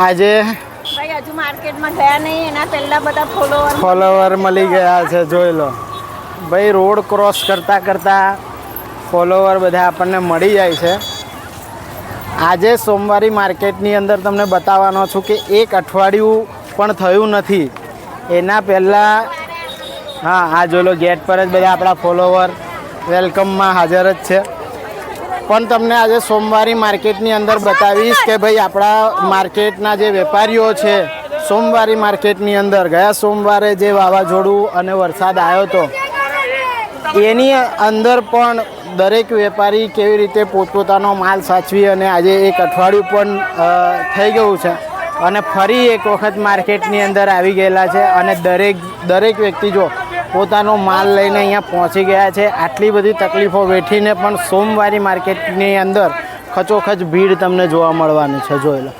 આજે હજુ માર્કેટમાં ગયા નહીં એના પહેલા બધા ફોલોવર ફોલોવર મળી ગયા છે જોઈ લો. ભાઈ રોડ ક્રોસ કરતાં કરતાં ફોલોવર બધા આપણને મળી જાય છે. આજે સોમવારી માર્કેટની અંદર તમને બતાવવાનો છું કે એક અઠવાડિયું પણ થયું નથી. એના પહેલાં હા આ જોઈ લો ગેટ પર જ બધા આપણા ફોલોવર વેલકમમાં હાજર જ છે. પણ તમને આજે સોમવારી માર્કેટની અંદર બતાવીશ કે ભાઈ આપણા માર્કેટના જે વેપારીઓ છે, સોમવારી માર્કેટની અંદર, ગયા સોમવારે જે વાવાઝોડું અને વરસાદ આવ્યો હતો, એની અંદર પણ દરેક વેપારી કેવી રીતે પોતપોતાનો માલ સાચવી અને આજે એક અઠવાડિયું પણ થઈ ગયું છે અને ફરી એક વખત માર્કેટની અંદર આવી ગયેલા છે અને દરેક દરેક વ્યક્તિ જો પોતાનો માલ લઈને અહીંયા પહોંચી ગયા છે. આટલી બધી તકલીફો વેઠીને પણ સોમવારી માર્કેટની અંદર ખચોખચ ભીડ તમને જોવા મળવાની છે. જોઈ લો.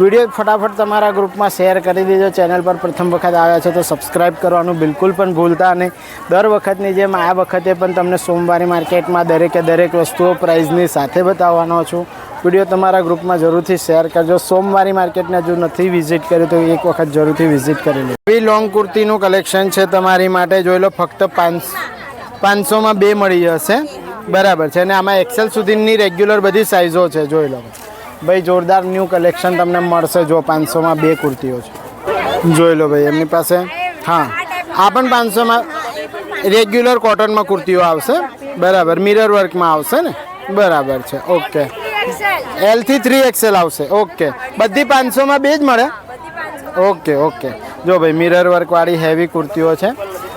વીડિયો ફટાફટ તમારા ગ્રુપમાં શેર કરી દેજો. ચેનલ પર પ્રથમ વખત આવ્યા છે તો સબસ્ક્રાઈબ કરવાનું બિલકુલ પણ ભૂલતા નહીં. દર વખતની જેમ આ વખતે પણ તમને સોમવારે માર્કેટમાં દરેકે દરેક વસ્તુઓ પ્રાઇઝની સાથે બતાવવાનો છું. વીડિયો તમારા ગ્રુપમાં જરૂરથી શેર કરજો. સોમવારી માર્કેટને હજુ નથી વિઝિટ કર્યું તો એક વખત જરૂરથી વિઝિટ કરી લો એવી લોંગ કુર્તીનું કલેક્શન છે તમારી માટે. જોઈ લો, ફક્ત પાંચ પાંચસોમાં બે મળી જશે. બરાબર છે. અને આમાં એક્સેલ સુધીની રેગ્યુલર બધી સાઇઝો છે. જોઈ લો. ભાઈ, જોરદાર ન્યૂ કલેક્શન તમને મળશે જો પાંચસોમાં બે કુર્તીઓ છે. જોઈ લો ભાઈ, એમની પાસે, હા, આ પણ પાંચસોમાં રેગ્યુલર કોટનમાં કુર્તીઓ આવશે. બરાબર મિરર વર્કમાં આવશે ને? બરાબર છે, ઓકે. એલથી થ્રી એક્સેલ આવશે, ઓકે. બધી પાંચસોમાં બે જ મળે? Okay okay. જો ભાઈ મિરર વર્કવાળી હેવી કુર્તીઓ છે,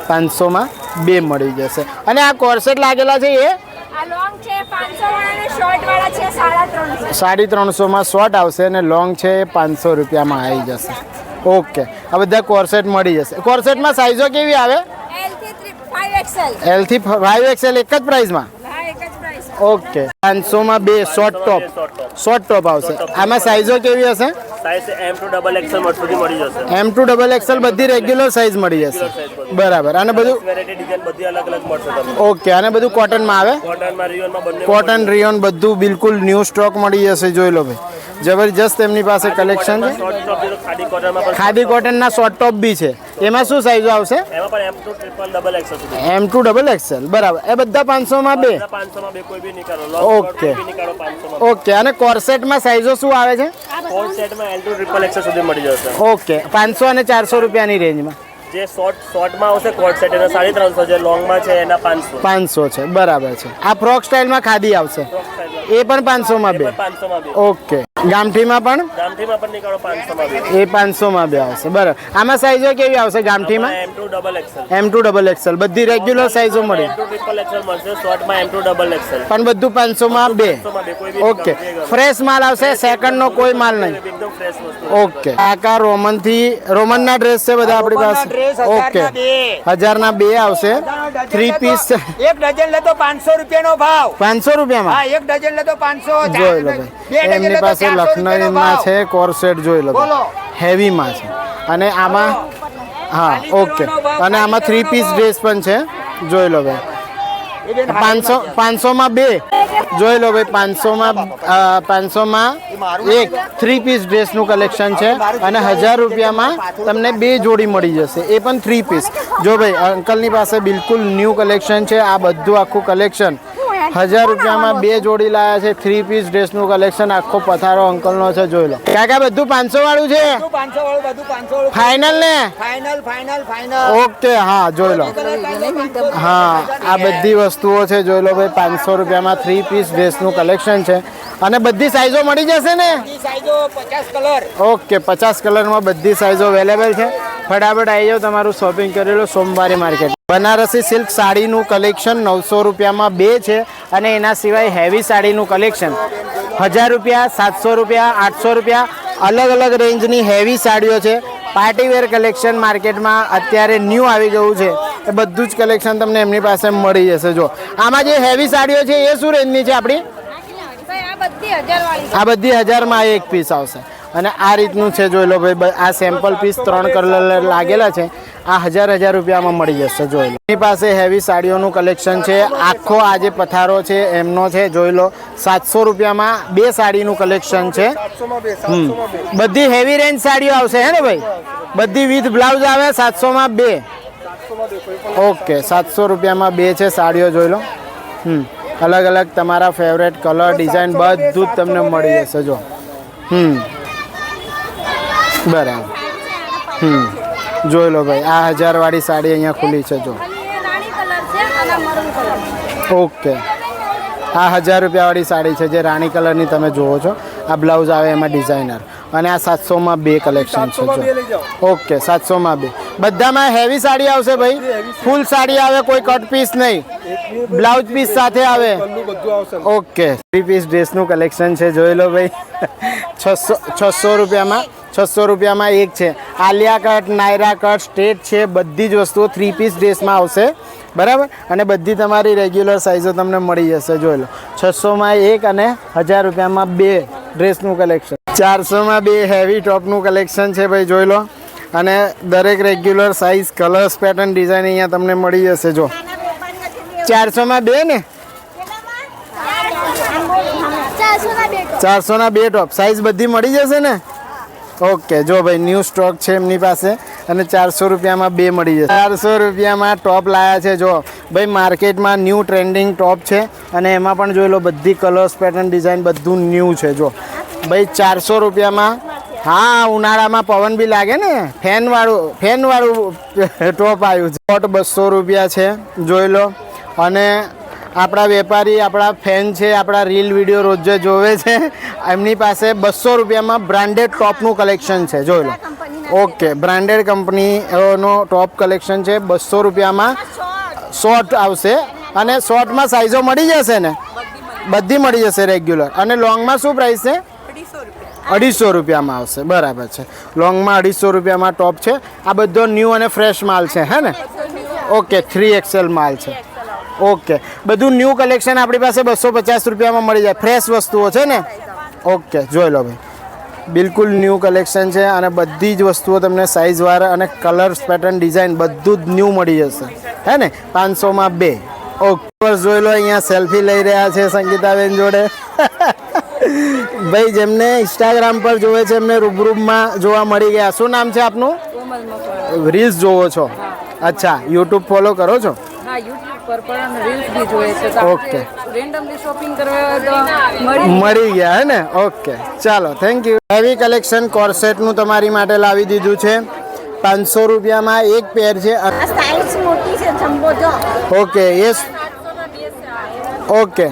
પાંચસોમાં બે મળી જશે. અને આ કોર્સેટ લાગેલા છે એ આ લોંગ છે 500 વાળા અને શોર્ટ વાળા છે 350 સાડી ત્રણસોમાં શોર્ટ આવશે અને લોંગ છે એ પાંચસો રૂપિયામાં આવી જશે. ઓકે આ બધા કોર્સેટ મળી જશે. કોર્સેટમાં સાઇઝો કેવી આવે? L થી 5 એલથી ફાઈવ એક્સેલ એક જ પ્રાઇસમાં હા એક જ પ્રાઇસ ઓકે પાંચસોમાં બે શોર્ટ ટોપ શોર્ટ ટોપ આવશે. આમાં સાઇઝો કેવી હશે? Size M to double XL સુધી મળી જશે. એમ ટુ ડબલ એક્સેલ બધી રેગ્યુલર સાઇઝ મળી જશે. બરાબર. અને બધું? વેરાયટી ડિઝાઇન બધી અલગ અલગ મળશે તમને. ઓકે અને બધું કોટનમાં આવે? કોટનમાં રિયોનમાં બંને કોટન રિયોન બધું બિલકુલ ન્યૂ સ્ટોક મળી જશે જોઈ લો ભાઈ. જબરજસ્ત એમની પાસે કલેક્શન છે. ખાદી કોટનના શોર્ટ ટોપ બી છે. એમાં શું સાઇઝો આવશે? એમ ટુ ડબલ એક્સલ બરાબર. એ બધા બે? પાંચસોમાં બે પાંચસોમાં ઓકે અને કોર્સેટમાં સાઇઝો શું આવે છે? ફોર સેટમાં એલ ટુ ટ્રિપલ એક્સલ સુધી મળી જશે. ઓકે પાંચસો અને ચારસો રૂપિયાની રેન્જમાં. જે શોર્ટ શોર્ટમાં આવશે કોટ સેટ એના સાડી ત્રણસો જે લોંગમાં છે એના પાંચસો. પાંચસો છે બરાબર છે. આ ફ્રોક સ્ટાઇલમાં ખાદી આવશે. એ પણ પાંચસોમાં બે? પાંચસોમાં બે. ઓકે. ગામઠીમાં પણ? ગામઠીમાં પણ નીકાળો બે. એ પાંચસોમાં બે આવશે. બરાબર. આમાં સાઈઝો કેવી આવશે ગામઠીમાં? M to double XL M to double XL બધી રેગ્યુલર સાઇઝો મળે. એમ ટુ ટ્રિપલ એક્સલ મળશે શોર્ટમાં એમ ડબલ એક્સલ પણ બધું પાંચસોમાં બે. બે ઓકે. ફ્રેશ માલ આવશે સેકન્ડનો કોઈ માલ નહીં. એકદમ ફ્રેશ વસ્તુ. ઓકે. કાકા રોમનથી રોમન ના ડ્રેસ છે બધા આપણી પાસે? ઓકે. હજાર ના બે આવશે. થ્રી પીસ એક ડઝન લેતો પાંચસો રૂપિયાનો ભાવ. પાંચસો રૂપિયામાં? હા એક ડઝન લેતો પાંચસો જોઈ લો ભાઈ. એમની પાસે લખનવીમાં છે કોર્સેટ જોઈ લો. હેવીમાં છે. અને આમાં હા ઓકે અને આમાં થ્રી પીસ ડ્રેસ પણ છે. જોઈ લો ભાઈ. પાંચસો પાંચસોમાં બે. જોઈ લો ભાઈ પાંચસોમાં પાંચસોમાં એક. થ્રી પીસ ડ્રેસનું કલેક્શન છે અને હજાર રૂપિયામાં તમને બે જોડી મળી જશે. એ પણ થ્રી પીસ જો ભાઈ અંકલની પાસે બિલકુલ ન્યૂ કલેક્શન છે. આ બધું આખું કલેક્શન હજાર રૂપિયામાં બે જોડી લાયા છે થ્રી પીસ ડ્રેસનું કલેક્શન આખો પથારો અંકલનો છે જોઈ લો. કાકા બધું પાંચસો વાળું છે? પાંચસો વાળું બધું પાંચસો વાળું ફાઇનલ ને? ફાઇનલ ફાઇનલ ફાઇનલ ઓકે હા જોઈ લો. હા આ બધી વસ્તુઓ છે જોઈ લો ભાઈ પાંચસો રૂપિયામાં થ્રી પીસ ડ્રેસનું કલેક્શન છે. અને બધી સાઇઝો મળી જશે ને? સાઈઝો પચાસ કલર ઓકે પચાસ કલરમાં બધી સાઇઝો અવેલેબલ છે. ફટાફટ આવી જાઓ તમારું શોપિંગ કરી લો સોમવારે માર્કેટ બનારસી સિલ્ક સાડીનું કલેક્શન નવસો રૂપિયામાં બે છે અને એના સિવાય હેવી સાડીનું કલેક્શન હજાર રૂપિયા સાતસો રૂપિયા આઠસો રૂપિયા અલગ અલગ રેન્જની હેવી સાડીઓ છે. પાર્ટીવેર કલેક્શન માર્કેટમાં અત્યારે ન્યૂ આવી ગયું છે. એ બધું જ કલેક્શન તમને એમની પાસે મળી જશે. જો આમાં જે હેવી સાડીઓ છે એ શું રેન્જની છે આપણી? ભાઈ આ બધી 1000 વાળી આ બધી હજારમાં એક પીસ આવશે. અને આ રીતનું છે, જોઈ લો ભાઈ આ સેમ્પલ પીસ ત્રણ કલર લાગેલા છે. આ હજાર હજાર રૂપિયામાં મળી જશે, જોઈ લો. એની પાસે હેવી સાડીઓનું કલેક્શન છે. આખો આ જે પથારો છે, એમનો છે, જોઈ લો. સાતસો રૂપિયામાં બે સાડીનું કલેક્શન છે. બધી હેવી રેન્જ સાડીઓ આવશે, હે ને ભાઈ? બધી વિથ બ્લાઉઝ આવે, સાતસોમાં બે. ઓકે સાતસો રૂપિયામાં બે છે સાડીઓ, જોઈ લો. હમ. અલગ અલગ તમારા ફેવરેટ કલર ડિઝાઇન બધું જ તમને મળી જશે, જો. હમ. બરાબર. હમ. જોઈ લો ભાઈ આ હજારવાળી સાડી અહીંયા ખુલી છે જો. રાણી કલર છે અને મરૂન કલર. ઓકે. આ હજાર રૂપિયાવાળી સાડી છે જે રાણી કલરની તમે જુઓ છો. આ બ્લાઉઝ આવે એમાં ડિઝાઇનર. અને આ સાતસોમાં બે કલેક્શન છે જો. ઓકે સાતસોમાં બે. બધામાં હેવી સાડી આવશે ભાઈ. ફૂલ સાડી. આવે કોઈ કટ પીસ નહીં. બ્લાઉઝ પીસ સાથે આવે. ઓકે. થ્રી પીસ ડ્રેસનું કલેક્શન છે જોઈ લો ભાઈ. છસો છસો રૂપિયામાં છસો રૂપિયામાં એક છે. Alia cut Naira cut straight છે, બધી જ વસ્તુઓ થ્રી પીસ ડ્રેસમાં આવશે. બરાબર? અને બધી તમારી રેગ્યુલર સાઇઝો તમને મળી જશે. જોઈ લો. છસોમાં એક અને હજાર રૂપિયામાં બે ડ્રેસનું કલેક્શન ચારસોમાં બે હેવી ટોપનું કલેક્શન છે ભાઈ, જોઈ લો. અને દરેક regular size colours pattern design અહીંયા તમને મળી જશે, જો. ચારસોમાં બે ને? ચારસોના બે ટોપ સાઇઝ બધી મળી જશે ને? ઓકે, જો ભાઈ ન્યૂ સ્ટોક છે એમની પાસે અને ચારસો રૂપિયામાં બે મળી જશે. ચારસો રૂપિયામાં ટોપ લાયા છે, જો. ભાઈ માર્કેટમાં ન્યૂ ટ્રેન્ડિંગ ટોપ છે અને એમાં પણ જોઈ લો બધી કલર્સ પેટર્ન ડિઝાઇન બધું ન્યૂ છે, જો. ભાઈ, ચારસો રૂપિયામાં હા, ઉનાળામાં પવન બી લાગે ને. ફેનવાળું ફેનવાળું ટોપ આવ્યું છે. બસો રૂપિયા છે, જોઈ લો. અને આપણા વેપારી, આપણા ફેન છે, આપણા રીલ વીડિયો રોજ જોવે છે. એમની પાસે બસો રૂપિયામાં બ્રાન્ડેડ ટોપનું કલેક્શન છે, જોઈ લો. ઓકે બ્રાન્ડેડ કંપનીનો ટોપ કલેક્શન છે, બસો રૂપિયામાં શોર્ટ આવશે. અને શોર્ટમાં સાઇઝો મળી જશે ને? બધી મળી જશે રેગ્યુલર અને લોંગમાં શું પ્રાઇસ છે? અઢીસો રૂપિયામાં આવશે, બરાબર છે. લોંગમાં અઢીસો રૂપિયામાં ટોપ છે. આ બધો ન્યૂ અને ફ્રેશ માલ છે, હે ને? ઓકે થ્રી એક્સેલ માલ છે. ઓકે. બધું ન્યૂ કલેક્શન આપણી પાસે બસો પચાસ રૂપિયામાં મળી જાય. ફ્રેશ વસ્તુઓ છે ને? ઓકે જોઈ લો ભાઈ. બિલકુલ ન્યૂ કલેક્શન છે અને બધી જ વસ્તુઓ તમને સાઇઝવાળા અને કલર્સ પેટર્ન ડિઝાઇન બધું જ ન્યૂ મળી જશે. હે ને? પાંચસોમાં બે. ઓકે. જોઈ લો અહીંયા સેલ્ફી લઈ રહ્યા છે સંગીતાબેન જોડે. ભાઈ જેમને ઇન્સ્ટાગ્રામ પર જોવે છે એમને રૂબરૂમાં જોવા મળી ગયા. શું નામ છે આપનું? રીલ્સ જોવો છો? અચ્છા યુટ્યુબ ફોલો કરો છો? પર પણ રીલ્સ બી જોઈએ છે. ઓકે. રેન્ડમલી શોપિંગ કરવા તો મળી ગયા હે ને? ઓકે ચાલો થેન્ક યુ હેવી કલેક્શન કોર્સેટનું તમારી માટે લાવી દીધું છે. પાંચસો રૂપિયામાં એક પેર છે. સાઈઝ મોટી છે જમ્બો જો. Okay yes okay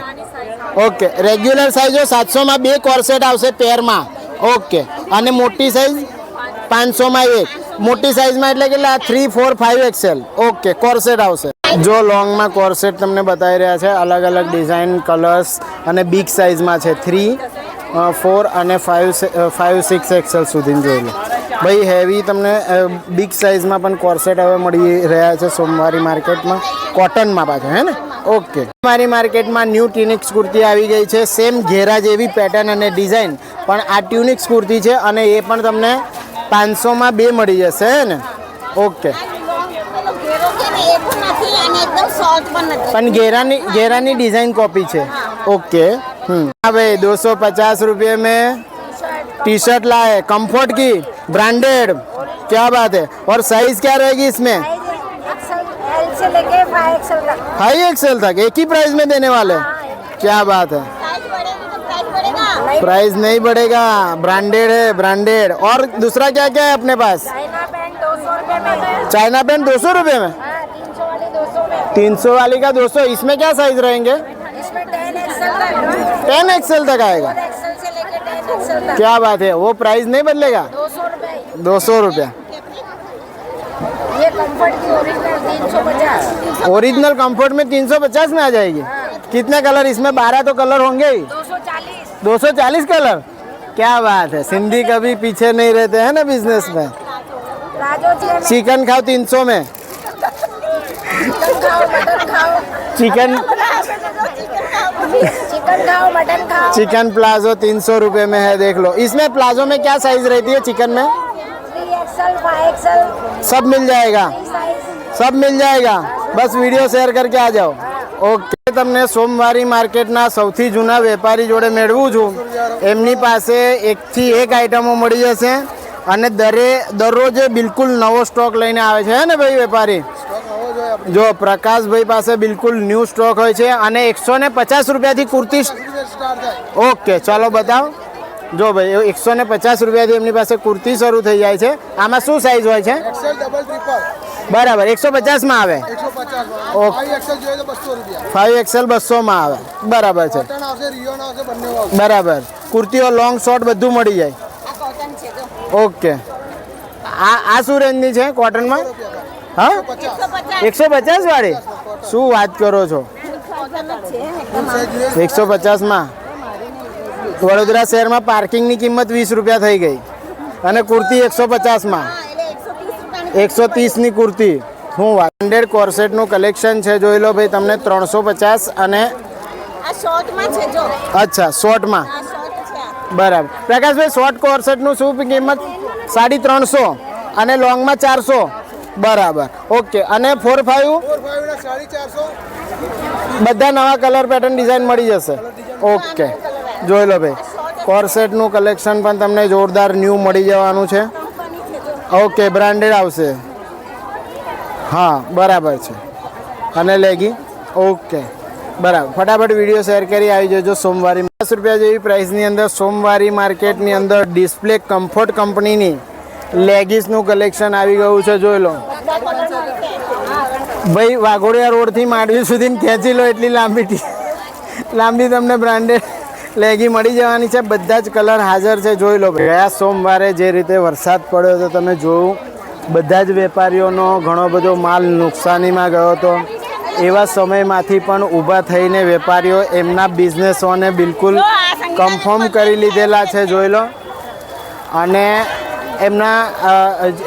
okay regular સાઇઝો સાતસોમાં બે કોર્સેટ આવશે પેરમાં ઓકે અને મોટી સાઇઝ પાંચસોમાં એક. મોટી સાઇઝમાં એટલે કેટલા? Three four five XL okay corset આવશે. જો લોંગમાં કોર્સેટ તમને બતાવી રહ્યા છે અલગ અલગ ડિઝાઇન કલર્સ અને બિગ સાઇઝમાં છે. થ્રી ફોર અને ફાઇવ ફાઇવ સિક્સ એક્સેલ સુધીની જોઈ લો. ભાઈ હેવી તમને બિગ સાઇઝમાં પણ કોર્સેટ હવે મળી રહ્યા છે સોમવારી માર્કેટમાં કોટનમાં પાછા, હે ને? ઓકે મારી માર્કેટમાં ન્યૂ ટ્યુનિક્સ કુર્તી આવી ગઈ છે. સેમ ઘેરા જેવી પેટર્ન અને ડિઝાઇન પણ આ ટ્યુનિક્સ કુર્તી છે અને એ પણ તમને પાંચસોમાં બે મળી જશે, હે ને? ઓકે અને એકદમ સોફ્ટ પણ નથી પણ घेरानी घेरानी डिजाइन कॉपी છે ओके हम्म हाँ भाई दो सौ पचास रुपये में टी शर्ट लाए कंफर्ट की ब्रांडेड क्या बात है और साइज क्या रहेगी इसमें एल से लेके फाइव एक्सएल तक फाइव एक्सएल तक एक ही प्राइस में देने वाले हैं? क्या बात है साइज बढ़ेगा तो प्राइस बढ़ेगा प्राइस नहीं बढ़ेगा ब्रांडेड है ब्रांडेड और दूसरा क्या क्या है अपने पास चाइना पैंट दो सौ रुपये में है चाइना पेन दो सौ रुपये में तीन सौ वाली का दो सौ इसमें क्या साइज़ रहेंगे? टेन एक्सएल तक आएगा। से क्या बात है वो प्राइस नहीं बदलेगा? दो सौ रुपये सौ ये कंफर्ट ओरिजिनल तीन सौ पचास। में आ जाएगी। कितने कलर इसमें बारह तो कलर होंगे ही। दो सौ चालीस। कलर क्या बात है सिंधी कभी पीछे नहीं रहते हैं ना बिज़नेस में। चिकन खाओ 300 में। चिकन खाओ मटन खाओ चिकन चिकन खाओ मटन खाओ चिकन प्लाजो 300 रुपए में है देख लो इसमें प्लाजो में क्या साइज रहती है चिकन में थ्री एक्सल फाइव एक्सल सब मिल जाएगा साइज सब मिल जाएगा बस વિડીયો શેર કરકે આ જાઓ ઓકે તમને સોમવારી માર્કેટના સૌથી જૂના વેપારી જોડે મેળવું છું એમની પાસે એકથી એક આઈટમો મળી જશે અને દરે દરરોજ બિલકુલ નવો સ્ટોક લઈને આવે છે હે ને ભાઈ વેપારી જો પ્રકાશભાઈ પાસે બિલકુલ ન્યૂ સ્ટોક હોય છે અને એકસો ને પચાસ રૂપિયાથી કુર્તી ઓકે ચાલો બતાવો. જો ભાઈ એકસો ને પચાસ રૂપિયાથી એમની પાસે કુર્તી શરૂ થઈ જાય છે. આમાં શું સાઇઝ હોય છે? એક્સેલ ડબલ ટ્રિપલ બરાબર એકસો પચાસમાં આવે. ઓકે. ફાઈવ એક્સેલ બસોમાં આવે. બરાબર છે. કોટન આવશે રિયોન આવશે બંને આવશે. બરાબર. કુર્તીઓ લોંગ શોર્ટ બધું મળી જાય. આ કોટન છે જો. ઓકે. આ આ શું રેન્જની છે કોટનમાં હા? એકસો પચાસ. વાળી? શું વાત કરો છો? એકસો પચાસમાં? વડોદરા શહેરમાં પાર્કિંગની કિંમત વીસ રૂપિયા થઈ ગઈ. અને કુર્તી એકસો પચાસમાં? એકસો તીસની કુર્તી. હું હંડ્રેડ કોર્સેટનું કલેક્શન છે જોઈ લો ભાઈ તમને ત્રણસો પચાસ અને અચ્છા શોર્ટમાં. બરાબર. પ્રકાશભાઈ શોર્ટ કોર્સેટનું શું કિંમત? સાડી ત્રણસો અને લોંગમાં ચારસો. બરાબર. ઓકે અને ફોર ફાઈવ બધા નવા કલર પેટર્ન ડિઝાઇન મળી જશે. ઓકે જોઈ લો ભાઈ. કોર્સેટનું કલેક્શન પણ તમને જોરદાર ન્યૂ મળી જવાનું છે. ઓકે બ્રાન્ડેડ આવશે. હા, બરાબર છે. અને લેગી ઓકે બરાબર. ફટાફટ વીડિયો શેર કરી આવી જજો સોમવારી. દસ રૂપિયા જેવી પ્રાઇસની અંદર સોમવારી માર્કેટની અંદર ડિસ્પ્લે કમ્ફર્ટ કંપનીની લેગીસનું કલેક્શન આવી ગયું છે, જોઈ લો. ભાઈ વાઘોડિયા રોડથી માંડવી સુધી ખેંચી લો એટલી લાંબી લાંબી તમને બ્રાન્ડેડ લેગી મળી જવાની છે. બધા જ કલર હાજર છે. જોઈ લો ગયા સોમવારે જે રીતે વરસાદ પડ્યો હતો તમે જોયું. બધા જ વેપારીઓનો ઘણો બધો માલ નુકસાનીમાં ગયો હતો. એવા સમયમાંથી પણ ઊભા થઈને વેપારીઓ એમના બિઝનેસોને બિલકુલ કન્ફર્મ કરી લીધેલા છે. જોઈ લો. અને એમના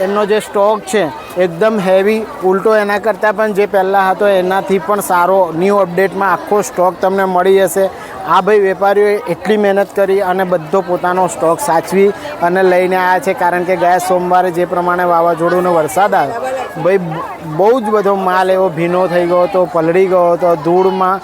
એમનો જે સ્ટોક છે, એકદમ હેવી ઉલટો એના કરતાં પણ જે પહેલાં હતો, એનાથી પણ સારો ન્યૂ અપડેટમાં આખો સ્ટોક તમને મળી જશે. આ ભાઈ વેપારીઓએ એટલી મહેનત કરી અને બધો પોતાનો સ્ટોક સાચવી અને લઈને આવ્યા છે, કારણ કે ગયા સોમવારે જે પ્રમાણે વાવાઝોડુંનો વરસાદ આવ્યો, ભાઈ બહુ જ બધો માલ એવો ભીનો થઈ ગયો હતો, પલળી ગયો હતો, ધૂળમાં,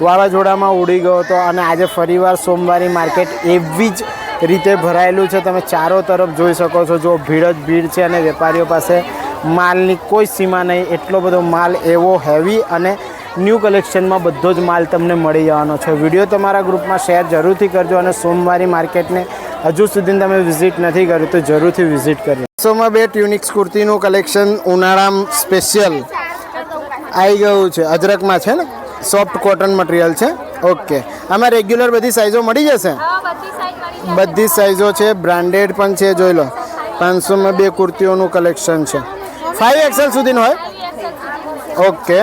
વાવાઝોડામાં ઉડી ગયો હતો અને આજે ફરીવાર સોમવારી માર્કેટ એવી જ રીતે ભરાયેલું છે. તમે ચારો તરફ જોઈ શકો છો. જો ભીડ જ ભીડ છે અને વેપારીઓ પાસે માલની કોઈ સીમા નહીં. એટલો બધો માલ એવો હેવી અને ન્યૂ કલેક્શનમાં બધો જ માલ તમને મળી જવાનો છે. વીડિયો તમારા ગ્રુપમાં શેર જરૂરથી કરજો અને સોમવારી માર્કેટને હજુ સુધી તમે વિઝિટ નથી કર્યું તો જરૂરથી વિઝિટ કરજો સોમાં બે ટ્યુનિક્સ કુર્તીનું કલેક્શન ઉનાળા સ્પેશિયલ આવી ગયું છે. અજરકમાં છે ને? સોફ્ટ કોટન મટીરિયલ છે. ઓકે. આમાં રેગ્યુલર બધી સાઇઝો મળી જશે? બધી સાઇઝો છે બ્રાન્ડેડ પણ છે, જોઈ લો. પાંચસોમાં બે કુર્તીઓનું કલેક્શન છે. ફાઈવ એક્સેલ સુધીનું હોય? ઓકે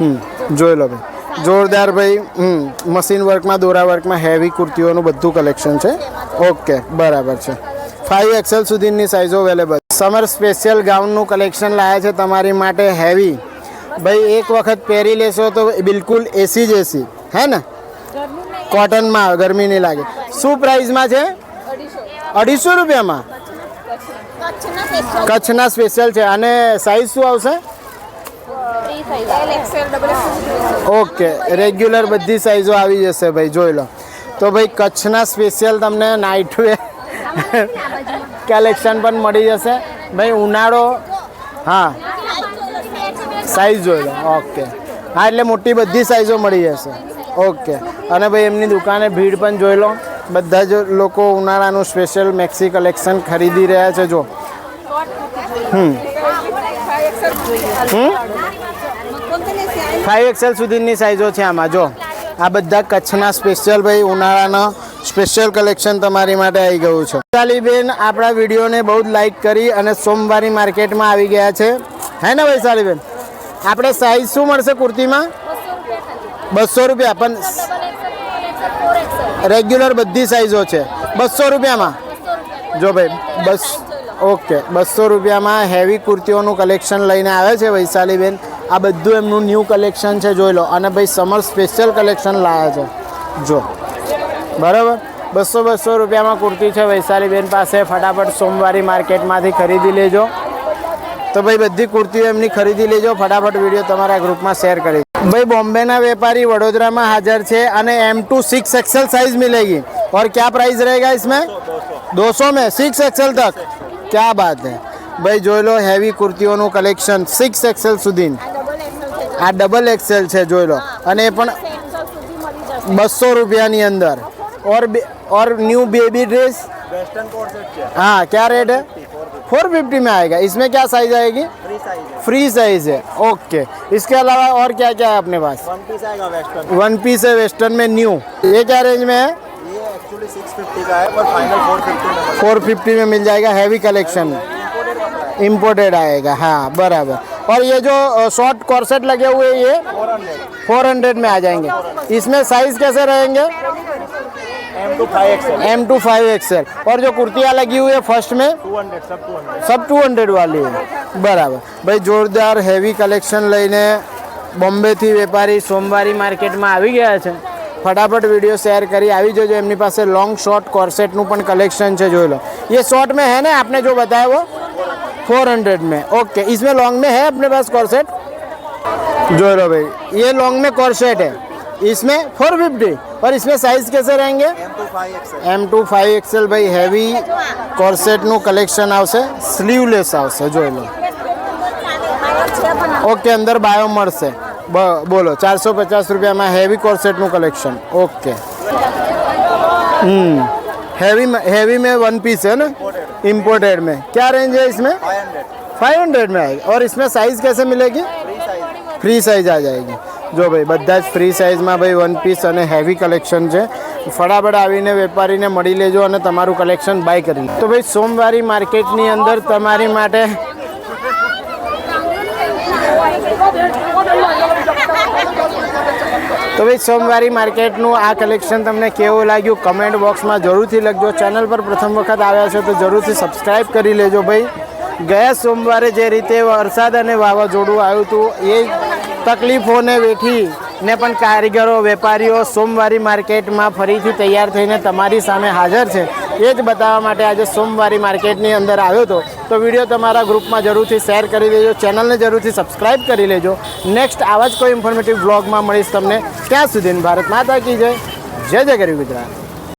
હમ, જોઈ લો ભાઈ. જોરદાર ભાઈ, હમ મશીન વર્કમાં દોરા વર્કમાં હેવી કુર્તીઓનું બધું કલેક્શન છે. ઓકે બરાબર છે. ફાઈવ એક્સેલ સુધીની સાઇઝો અવેલેબલ સમર સ્પેશિયલ ગાઉનનું કલેક્શન લાયા છે તમારી માટે હેવી ભાઈ, એક વખત પહેરી લેશો તો બિલકુલ એસી જ એસી હે ને? કોટનમાં ગરમી નહીં લાગે. શું પ્રાઇસમાં છે? અઢીસો રૂપિયામાં? કચ્છના સ્પેશિયલ છે. અને સાઇઝ શું આવશે? ઓકે રેગ્યુલર બધી સાઇઝો આવી જશે ભાઈ, જોઈ લો. તો ભાઈ, કચ્છના સ્પેશિયલ તમને નાઇટ વેર કલેક્શન પણ મળી જશે. ભાઈ, ઉનાળો, હા. સાઈઝ જોઈ લો. ઓકે હા, એટલે મોટી બધી સાઈઝો મળી જશે. ઓકે. અને ભાઈ, એમની દુકાને ભીડ પણ જોઈ લો. બધા જ લોકો ઉનાળાનું સ્પેશિયલ મેક્સી કલેક્શન ખરીદી રહ્યા છે, જો. હમ. ફાઈવ એક્સેલ સુધીની સાઇઝો છે આમાં, જો. આ બધા કચ્છના સ્પેશિયલ ભાઈ, ઉનાળાના સ્પેશિયલ કલેક્શન તમારી માટે આવી ગયું છે. વૈશાલીબેન, આપણા વિડીયોને બહુ જ લાઈક કરી અને સોમવારી માર્કેટમાં આવી ગયા છે. હે ને વૈશાલીબેન? આપણે સાઇઝ શું મળશે કુર્તીમાં? બસો રૂપિયા, પણ રેગ્યુલર બધી સાઈઝો છે. બસો રૂપિયામાં? જો ભાઈ, બસ, ઓકે. બસો રૂપિયામાં હેવી કુર્તીઓનું કલેક્શન લઈને આવે છે વૈશાલીબેન. આ બધું એમનું ન્યૂ કલેક્શન છે, જોઈ લો. અને ભાઈ સમર સ્પેશિયલ કલેક્શન લાવ્યા છે. જો. બરાબર? બસો બસો રૂપિયામાં કુર્તી છે વૈશાલીબેન પાસે. ફટાફટ સોમવારી માર્કેટમાંથી ખરીદી લેજો. તો ભાઈ, બધી કુર્તીઓ એમની ખરીદી લેજો. ફટાફટ વીડિયો તમારા ગ્રુપમાં શેર કરી ભાઈ બોમ્બેના વેપારી વડોદરામાં હાજર છે અને M to six XL size मिलेगी और क्या प्राइस रहेगा इसमें दो सौ में सिक्स एक्सएल तक क्या बात है ભાઈ જોઈ લો હેવી કુર્તીઓનું કલેક્શન સિક્સ એક્સેલ સુધી આ ડબલ એક્સેલ છે જોઈ લો અને એ પણ બસો રૂપિયાની અંદર और बे- और new baby dress western coat set છે हाँ क्या रेट है फोर फिफ्टी में आएगा इसमें क्या साइज आएगी ફ્રી સાઈઝ फ्री साइज़ है। ओके। इसके अलावा और क्या क्या है अपने पास? वन पीस आएगा वेस्टर्न वन पीस है वेस्टर्न में न्यू ये क्या रेंज में है? ये एक्चुअली 650 का है पर फाइनल 450 में, में मिल जाएगा हैवी कलेक्शन इम्पोर्टेड आएगा हाँ बराबर। और ये जो शॉर्ट कॉर्सेट लगे हुए ये 400 में आ जाएँगे। इसमें साइज़ कैसे रहेंगे? एम टू फाइव एक्सएल और जो कुर्तियाँ लगी हुई है फ़र्स्ट में? 200 सब 200 सब 200 वाली है। बराबर भाई जोरदार हेवी कलेक्शन लैने बॉम्बे थी वेपारी सोमवार मार्केट में मा आ गया है फटाफट विडियो शेयर करो लॉन्ग शॉर्ट कॉर्सेट न कलेक्शन है जो लो ये शॉर्ट में है ना आपने जो बताया वो 400 में ओके इसमें लॉन्ग में है अपने पास कॉर्सेट जो लो भाई ये लॉन्ग में कॉर्सेट है इसमें फोर फिफ्टी और इसमें साइज़ कैसे रहेंगे एम टू फाइव एक्सएल भाई हैवी कॉर्सेट न कलेक्शन स्लीवलेस आवश्यक लो ઓકે અંદર બાયો મળશે બ- બોલો ચારસો પચાસ રૂપિયામાં હેવી કોર્સેટનું કલેક્શન ઓકે हम्म हैवी में हैवी में वन पीस है ना इम्पोर्टेड में क्या रेंज है इसमें फाइव हंड्रेड फाइव हंड्रेड में आएगी और इसमें साइज कैसे मिलेगी फ्री साइज ફ્રી સાઇઝ આ જાયગી જો ભાઈ બધા જ ફ્રી સાઇઝમાં ભાઈ વન પીસ અને હેવી કલેક્શન છે ફટાફટ આવીને વેપારીને મળી લેજો અને તમારું કલેક્શન બાય કરી લો તો ભાઈ સોમવારી માર્કેટની અંદર તમારી માટે તો ભાઈ, સોમવારી માર્કેટનું આ કલેક્શન તમને કેવું લાગ્યું? કમેન્ટ બોક્સમાં જરૂરથી લખજો. ચેનલ પર પ્રથમ વખત આવ્યા છો તો જરૂરથી સબસ્ક્રાઈબ કરી લેજો ભાઈ. ગયા સોમવારે જે રીતે વરસાદ અને વાવાઝોડું આવ્યું હતું, એ તકલીફોને વેઠી ને પણ કારીગરો, વેપારીઓ સોમવારી માર્કેટમાં ફરીથી તૈયાર થઈને તમારી સામે હાજર છે. એ જ બતાવવા માટે આજે સોમવારી માર્કેટની અંદર આવ્યો હતો. તો વીડિયો તમારા ગ્રુપમાં જરૂરથી શેર કરી દેજો, ચેનલને જરૂરથી સબસ્ક્રાઈબ કરી લેજો. નેક્સ્ટ આવા જ કોઈ ઇન્ફોર્મેટિવ બ્લોગમાં મળીશ તમને. ત્યાં સુધી ભારત માતા કી જય. જય જય ગરી ગુજરાત.